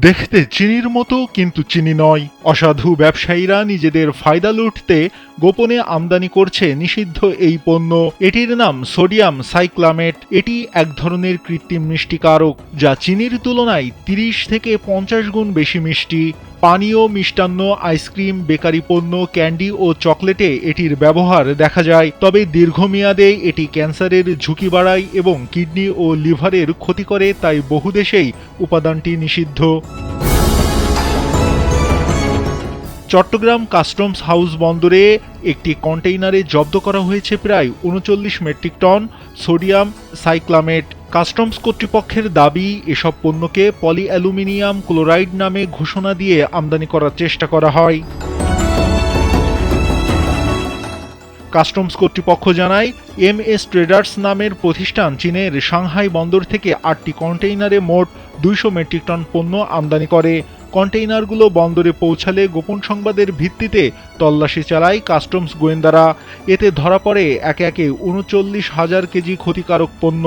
দেখতে চিনির মতো, কিন্তু চিনি নয়। অসাধু ব্যবসায়ীরা নিজেদের ফায়দা লুটতে গোপনে আমদানি করছে নিষিদ্ধ এই পণ্য। এটির নাম সোডিয়াম সাইক্লামেট। এটি এক ধরনের কৃত্রিম মিষ্টিকারক, যা চিনির তুলনায় তিরিশ থেকে পঞ্চাশ গুণ বেশি মিষ্টি। পানীয় মিষ্টান্ন, আইসক্রিম, বেকারি পণ্য, ক্যান্ডি ও চকলেটে এটির ব্যবহার দেখা যায়। তবে দীর্ঘমেয়াদে এটি ক্যান্সারের ঝুঁকি বাড়ায় এবং কিডনি ও লিভারের ক্ষতি করে, তাই বহু দেশেই উপাদানটি নিষিদ্ধ। চট্টগ্রাম কাস্টমস হাউস বন্দরে একটি কন্টেইনারে জব্দ করা হয়েছে প্রায় উনচল্লিশ metric ton sodium cyclamate. Customs কর্তৃপক্ষের দাবি, এসব পণ্যকে পলি অ্যালুমিনিয়াম ক্লোরাইড নামে ঘোষণা দিয়ে আমদানি করার চেষ্টা করা হয়। কাস্টমস কর্তৃপক্ষ জানায়, এম এস ট্রেডার্স নামের প্রতিষ্ঠান চীনের সাংহাই বন্দর থেকে আটটি কন্টেইনারে মোট দুইশো মেট্রিক টন পণ্য আমদানি করে। কন্টেইনারগুলো বন্দরে পৌঁছালে গোপন সংবাদের ভিত্তিতে তল্লাশি চালায় কাস্টমস গোয়েন্দারা। এতে ধরা পড়ে একে একে উনচল্লিশ হাজার কেজি ক্ষতিকারক পণ্য।